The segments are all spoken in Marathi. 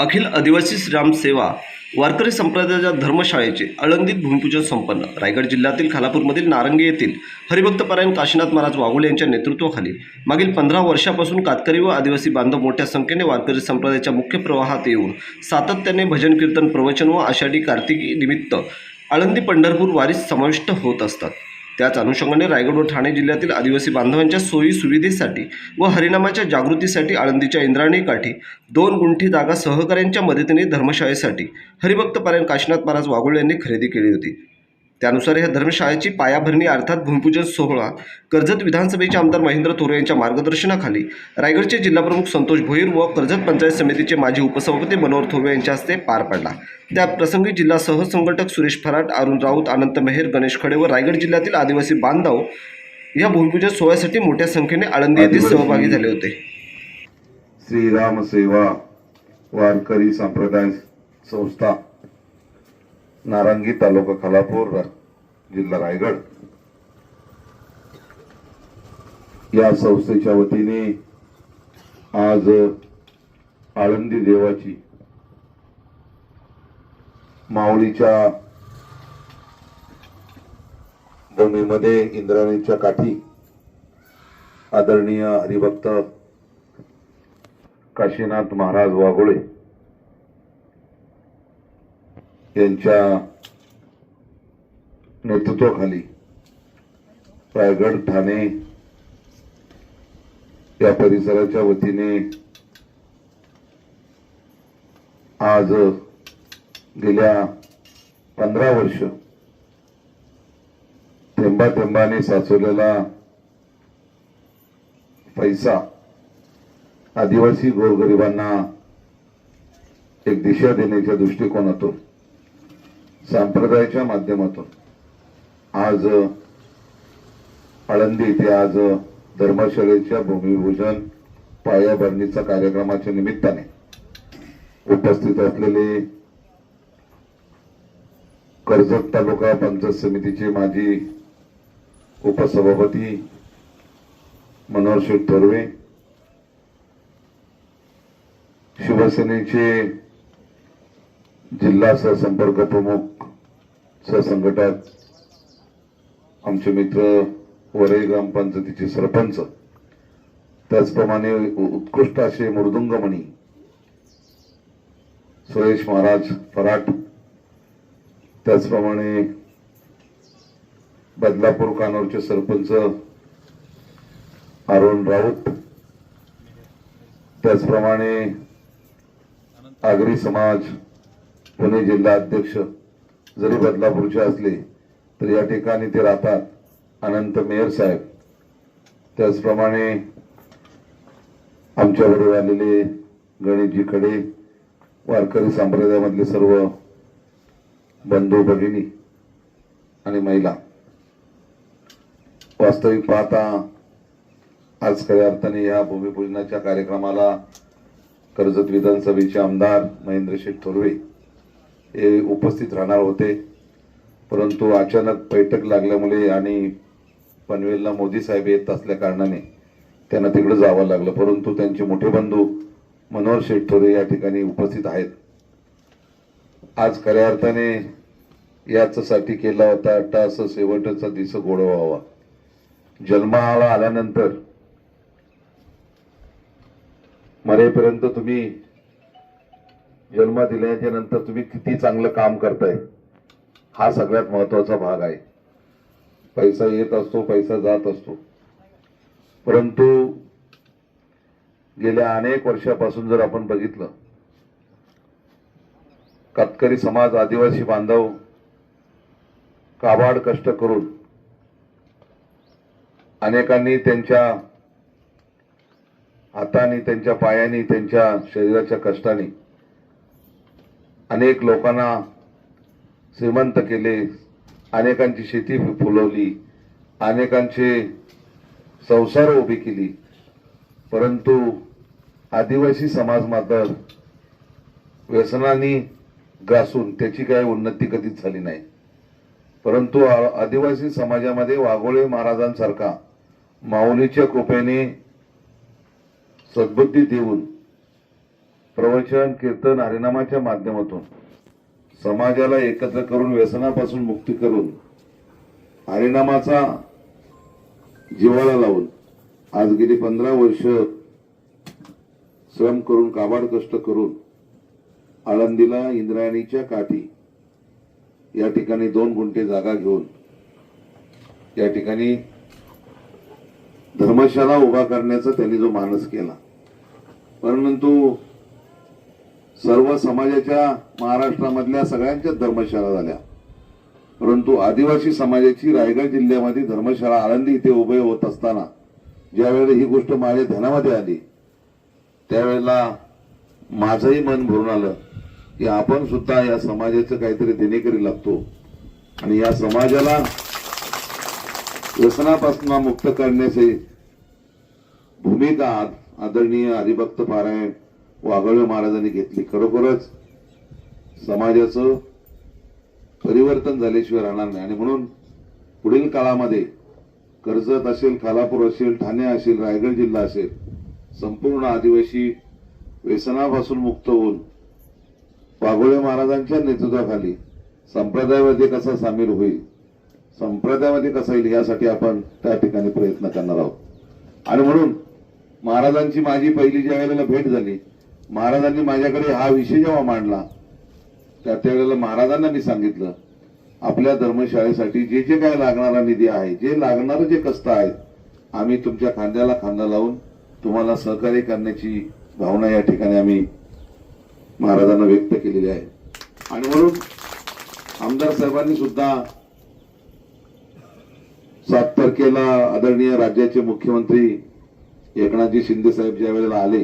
अखिल आदिवासी श्रीराम वारकरी संप्रदायाच्या धर्मशाळेचे आळंदीत भूमिपूजन संपन्न. रायगड जिल्ह्यातील खालापूरमधील नारंगी येथील हरिभक्तपरायण काशीनाथ महाराज वाघोले यांच्या नेतृत्वाखाली मागील पंधरा वर्षापासून कातकरी व आदिवासी बांधव मोठ्या संख्येने वारकरी संप्रदायाच्या मुख्य प्रवाहात येऊन सातत्याने भजन कीर्तन प्रवचन व आषाढी कार्तिकी निमित्त आळंदी पंढरपूर वारीस समाविष्ट होत असतात. त्याच अनुषंगाने रायगड व ठाणे जिल्ह्यातील आदिवासी बांधवांच्या सोयी सुविधेसाठी व हरिनामाच्या जागृतीसाठी आळंदीच्या इंद्राणी काठी दोन गुंठी जागा सहकाऱ्यांच्या मदतीने धर्मशाळेसाठी हरिभक्तपर्यंत काशीनाथ महाराज वाघोळ यांनी खरेदी केली होती. त्यानुसार या धर्मशाळेची पायाभरणी अर्थात भूमिपूजन सोहळा कर्जत विधानसभेचे आमदार महेंद्र थोरे यांच्या मार्गदर्शनाखाली रायगडचे जिल्हाप्रमुख संतोष भोईर व कर्जत पंचायत समितीचे माजी उपसभापती मनोहर थोरे यांच्या हस्ते पार पडला. त्या प्रसंगी जिल्हा सहसंघटक सुरेश फराट अरुण राऊत अनंत मेहेर गणेश खडे व रायगड जिल्ह्यातील आदिवासी बांधव या भूमिपूजन सोहळ्यासाठी मोठ्या संख्येने आळंदी येथे सहभागी झाले होते. श्रीराम सेवा वारकरी संप्रदाय संस्था नारंगी तालुका खालापूर जिल्हा रायगड. या संस्थेच्या वतीने आज आळंदी देवाची माऊलीच्या भूमीमध्ये इंद्राणीच्या काठी आदरणीय हरिभक्त काशीनाथ महाराज वाघोळे यांच्या नेतृत्वाखाली रायगड ठाणे या परिसराच्या वतीने आज गेल्या पंधरा वर्ष थेंबा थेंबाने साचवलेला पैसा आदिवासी गोरगरिबांना एक दिशा देण्याच्या दृष्टिकोनातून संप्रदायाच्या माध्यमातून. आज आळंदी येथे आज धर्मशाळेच्या भूमिपूजन पायाभरणीचा कार्यक्रमाच्या निमित्ताने उपस्थित असलेले कर्जत तालुका पंचायत समितीचे माजी उपसभापती मनोहर शेठ थोरवे शिवसेनेचे जिल्हा सहसंपर्क प्रमुख सहसंघटक आमचे मित्र वरई ग्रामपंचायतीचे सरपंच त्याचप्रमाणे उत्कृष्ट असे मृदुंगमणी सुरेश महाराज फराट त्याचप्रमाणे बदलापूर कानोरचे सरपंच अरुण राऊत त्याचप्रमाणे आगरी समाज पुणे जिल्हा अध्यक्ष जरी बदलापूरचे असले तर या ठिकाणी ते राहतात. अनंत मेयर साहेब. त्याचप्रमाणे आमच्याबरोबर आलेले गणेशजी खडे वारकरी संप्रदायामधले सर्व बंधू भगिनी आणि महिला. वास्तविक पाहता आज खऱ्या अर्थाने या भूमिपूजनाच्या कार्यक्रमाला कर्जत विधानसभेचे आमदार महेंद्रशेठ थोरवे हे उपस्थित राहणार होते. परंतु अचानक बैठक लागल्यामुळे आणि पनवेलला मोदी साहेब येत असल्या कारणाने त्यांना तिकडे जावं लागलं. परंतु त्यांचे मोठे बंधू मनोहर शेठ या ठिकाणी उपस्थित आहेत. आज खऱ्या अर्थाने याचसाठी केला होता टास शेवटचा दिस गोड व्हावा. जन्माला आल्यानंतर मरेपर्यंत तुम्ही जन्म दिल्याच्या नंतर तुम्ही किती चांगलं काम करताय. हा सगळ्यात महत्त्वाचा भाग आहे. पैसा येत असतो पैसा जात असतो. परंतु गेल्या अनेक वर्षापासून जर आपण बघितलं कातकरी समाज आदिवासी बांधव काबाड कष्ट करून अनेकांनी त्यांच्या हाताने त्यांच्या पायाने त्यांच्या शरीराच्या कष्टाने अनेक लोकांना श्रीमंत केले अनेकांची शेती फुलवली अनेकांचे संसार उभी केली. परंतु आदिवासी समाज मात्र व्यसनाने ग्रासून त्याची काही उन्नती कधीच झाली नाही. परंतु आ- आदिवासी समाजामध्ये वाघोळे महाराजांसारखा माऊलीच्या कृपेने सद्बुद्धी देऊन प्रवचन कीर्तन हरिनामाच्या माध्यमातून समाजाला एकत्र करून व्यसनापासून मुक्ती करून हरिनामाचा जीवाला लावून आज गेली पंधरा वर्ष श्रम करून काबाड कष्ट करून आळंदीला इंद्रायणीच्या काठी या ठिकाणी दोन गुंठे जागा घेऊन या ठिकाणी धर्मशाला उभा करण्याचा त्यांनी जो मानस केला. परंतु सर्व समाजाच्या महाराष्ट्रामधल्या सगळ्यांच्याच धर्मशाळा झाल्या. परंतु आदिवासी समाजाची रायगड जिल्ह्यामध्ये धर्मशाळा आळंदी इथे उभे होत असताना ज्यावेळेला ही गोष्ट माझ्या ध्यानामध्ये आली त्यावेळेला माझंही मन भरून आलं की आपण सुद्धा या समाजाचं काहीतरी देणेकरी लागतो. आणि या समाजाला व्यसनापासून मुक्त करण्याची भूमिका आदरणीय हरिभक्त पारायण वाघळवे महाराजांनी घेतली. खरोखरच समाजाचं परिवर्तन झाल्याशिवाय राहणार नाही. आणि म्हणून पुढील काळामध्ये कर्जत असेल खालापूर असेल ठाणे असेल रायगड जिल्हा असेल संपूर्ण आदिवासी व्यसनापासून मुक्त होऊन वाघोळे महाराजांच्या नेतृत्वाखाली संप्रदायामध्ये कसा सामील होईल संप्रदायामध्ये कसा येईल यासाठी आपण त्या ठिकाणी प्रयत्न करणार आहोत. आणि म्हणून महाराजांची माझी पहिली ज्या वेळेला भेट झाली महाराजांनी माझ्याकडे हा विषय जेव्हा मांडला त्या त्यावेळेला महाराजांना मी सांगितलं आपल्या धर्मशाळेसाठी जे जे काय लागणारा निधी आहे जे लागणारं जे कष्ट आहेत आम्ही तुमच्या खांद्याला खांदा लावून तुम्हाला सहकार्य करण्याची भावना या ठिकाणी आम्ही महाराजांना व्यक्त केलेली आहे. आणि म्हणून आमदार साहेबांनी सुद्धा सात तारखेला आदरणीय राज्याचे मुख्यमंत्री एकनाथजी शिंदे साहेब ज्या वेळेला आले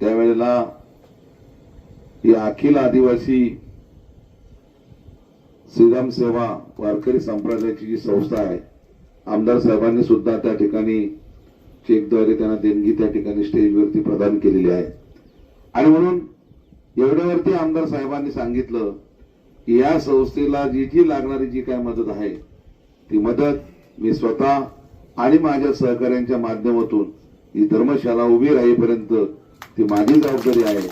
त्यावेळेला ही अखिल आदिवासी श्रीराम सेवा वारकरी संप्रदायाची जी संस्था आहे आमदार साहेबांनी सुद्धा त्या ठिकाणी चेकद्वारे त्यांना देणगी त्या ठिकाणी स्टेजवरती प्रदान केलेली आहे. आणि म्हणून एवढ्यावरती आमदार साहेबांनी सांगितलं की या संस्थेला जी जी लागणारी जी काय मदत आहे ती मदत मी स्वतः आणि माझ्या सहकाऱ्यांच्या माध्यमातून ही धर्मशाला उभी राहीपर्यंत ती माझी जबाबदारी आहे.